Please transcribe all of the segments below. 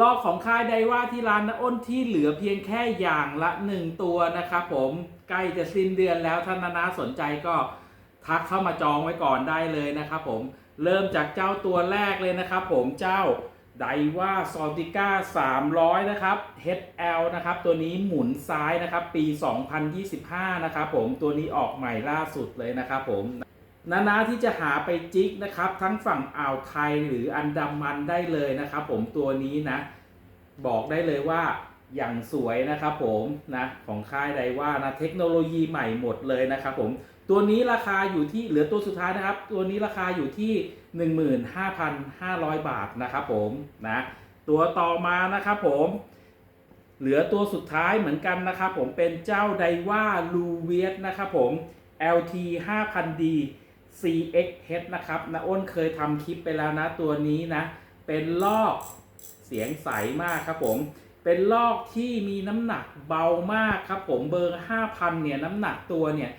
ลอกของค่ายไดว่าที่ร้านนะอ้นที่เหลือเพียงแค่อย่างละหนึ่งตัวนะครับผมใกล้จะสิ้นเดือนแล้วท่านนานาสนใจก็ทักเข้ามาจองไว้ก่อนได้เลยนะครับผมเริ่มจากเจ้าตัวแรกเลยนะครับผมเจ้าไดว่าซอติก้า300 นะครับ HL นะครับ ตัวนี้หมุนซ้ายนะครับ ปี 2025 นะครับผมตัวนี้ออกใหม่ล่าสุดเลยนะครับผม นานาที่จะหาไปจิกนะครับ ทั้งฝั่งอ่าวไทยหรืออันดามันได้เลยนะครับ ผมตัวนี้นะ บอกได้เลยว่าอย่างสวยนะครับผมนะของค่ายใดว่านะเทคโนโลยีใหม่หมดเลยนะครับผมตัวนี้ราคาอยู่ที่เหลือตัวสุดท้ายนะครับ ตัวนี้ราคาอยู่ที่ 15,500 บาทนะครับผมนะตัวต่อมานะครับผมเหลือตัวสุดท้ายเหมือนกันนะครับผมเป็นเจ้าไดว่าลูเวียนะครับผม LT 5000D CXH นะครับนะอ้นเคยทำคลิปไปแล้วนะตัวนี้นะ เป็นลอกเสียงใสมากครับผม เป็นลอกที่มีน้ำหนักเบามากครับผมเบอร์ 5,000 เนี่ยน้ำหนักตัวเนี่ย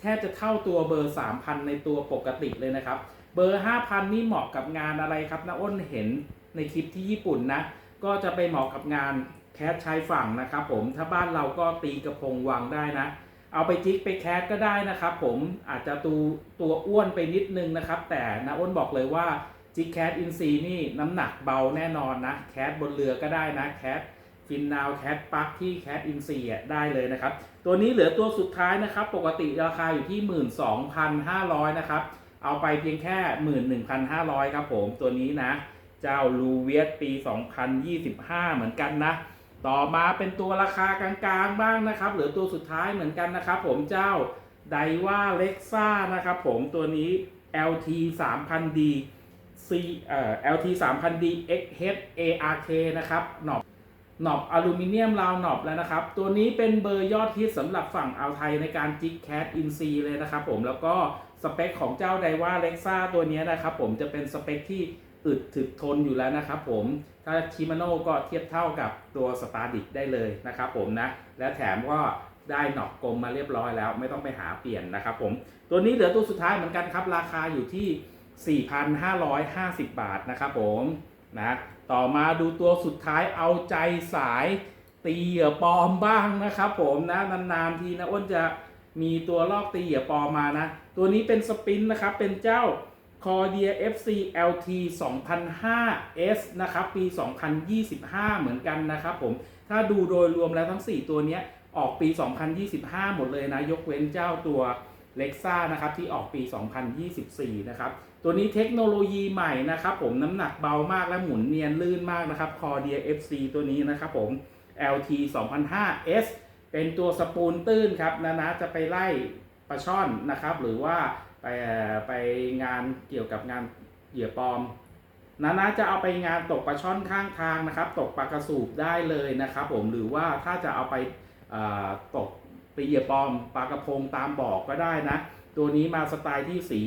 แทบจะเท่าตัวเบอร์ 3,000 ในตัวปกติเลยนะครับ เบอร์ 5,000 นี่เหมาะกับงานอะไรครับนะอ้นเห็นในคลิปที่ญี่ปุ่นนะ ก็จะไปเหมาะกับงานแคสชายฝั่งนะครับผมถ้าบ้านเราก็ตีกระพงวางได้นะ เอาไปจิกไปแคสก็ได้นะครับ ผมอาจจะตูตัวอ้วนไปนิดนึงนะครับ แต่นะอ้นบอกเลยว่าจิกแคสอินซีนี่น้ำหนักเบาแน่นอนนะแคสบนเรือก็ได้นะแคสฟินนาวแคสปักที่แคสอินซีได้เลยนะครับ ตัวนี้เหลือตัวสุดท้ายนะครับ ปกติราคาอยู่ที่ 12,500 นะครับ เอาไปเพียงแค่ 11,500 ครับผมตัวนี้นะ เจ้าลูเวียตปี 2025 เหมือนกันนะ ต่อมาเป็นตัวราคากลางๆบ้างนะครับหลือตัวสุดท้ายเหมือนกันนะครับ ผมเจ้าไดว่าเล็กซ่านะครับผมตัวนี้ LT 3000D C เอ่อ LT 3000D XH ARK นะครับหนอบหนอบอลูมิเนียมราวหนอบแล้วนะครับ ตัวนี้เป็นเบอร์ยอดฮิตสำหรับฝั่งอ่าวไทยในการจิกแคทอินซีเลยนะครับผมแล้วก็สเปคของเจ้าไดว่าเล็กซ่าตัวนี้นะครับผมจะเป็นสเปคที่ อึดถึกทนอยู่แล้วนะครับผมถ้าชิมาโน่ก็เทียบเท่ากับตัวสตาร์ดิกได้เลยนะครับผมนะ และแถมก็ได้หนอกกลมมาเรียบร้อยแล้ว ไม่ต้องไปหาเปลี่ยนนะครับผม ตัวนี้เหลือตัวสุดท้ายเหมือนกันครับ ราคาอยู่ที่ 4,550 บาทนะครับผมนะต่อมาดูตัวสุดท้ายเอาใจสายตีเหยื่อปลอมบ้างนะครับผมนะนานๆทีนะอ้นจะมีตัวลอกตีเหยื่อปลอมมานะ ตัวนี้เป็นสปินนะครับเป็นเจ้า c o r d i a FC LT 2005 S นะครับ ปี 2025 เหมือนกันนะครับผม ถ้าดูโดยรวมแล้วทั้ง 4 ตัวนี้ออกปี 2025 หมดเลยนะ ยกเว้นเจ้าตัว Lexa นะครับ ที่ออกปี 2024 นะครับ ตัวนี้เทคโนโลยีใหม่นะครับผม น้ำหนักเบามากและหมุนเนียนลื่นมากนะครับ c o r d i a FC ตัวนี้นะครับผม LT 2005 S เป็นตัวสปูนตื้นครับนะนะจะไปไล่ปลาช่อนนะครับ หรือว่า ไปไปงานเกี่ยวกับงานเหยื่อปลอมนานาจะเอาไปงานตกปลาช่อนข้างทางนะครับ ตกปลากระสูบได้เลยนะครับผมหรือว่าถ้าจะเอาไปตกไปเหยื่อปลอมปลากระพงตามบ่อก็ได้นะ ตัวนี้มาสไตล์ที่สี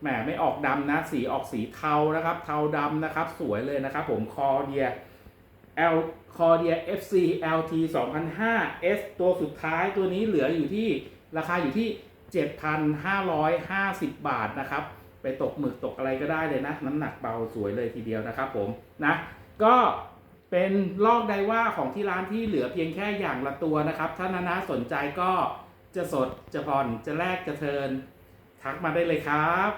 แหมไม่ออกดำนะ สีออกสีเทานะครับ เทาดำนะครับ สวยเลยนะครับผมคอเดีย L คอเดีย FC LT 2005 S ตัวสุดท้ายตัวนี้เหลืออยู่ที่ราคาอยู่ที่ 7,550 บาทนะครับ ไปตกหมึกตกอะไรก็ได้เลยนะ น้ำหนักเบาสวยเลยทีเดียวนะครับผมนะก็เป็นลอกไดว่าของที่ร้านที่เหลือเพียงแค่อย่างละตัวนะครับ ถ้านานาสนใจก็จะสดจะผ่อนจะแลกจะเทิน ทักมาได้เลยครับ